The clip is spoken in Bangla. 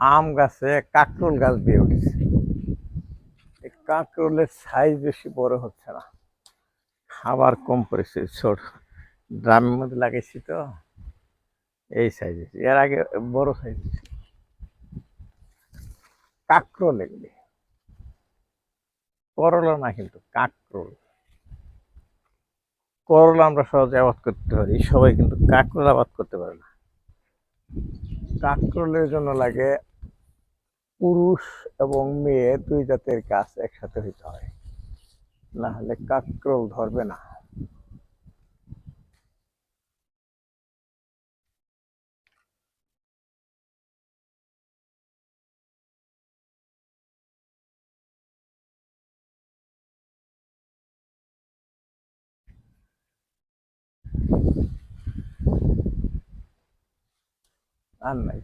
আম গাছে কাঁকরোল গাছ দিয়ে উঠেছে। এই কাঁকরোলের সাইজ বেশি বড় হচ্ছে না। খাবার কম পড়েছে, ছোট। ড্রামের মধ্যে লাগাইছি তো, এই সাইজ এর আগে বড় সাইজ কাঁকরোল এগুলি। করলা না কিন্তু, কাঁকরোল। করলা আমরা সহজে আবাদ করতে পারি, সবাই কিন্তু কাঁকরোল আবাদ করতে পারে না। কাঁকরোলের জন্য লাগে পুরুষ এবং মেয়ে দুই জাতের গাছ একসাথে হইতে হয়। না হলে কাকরোল ধরবে না। আর নাই।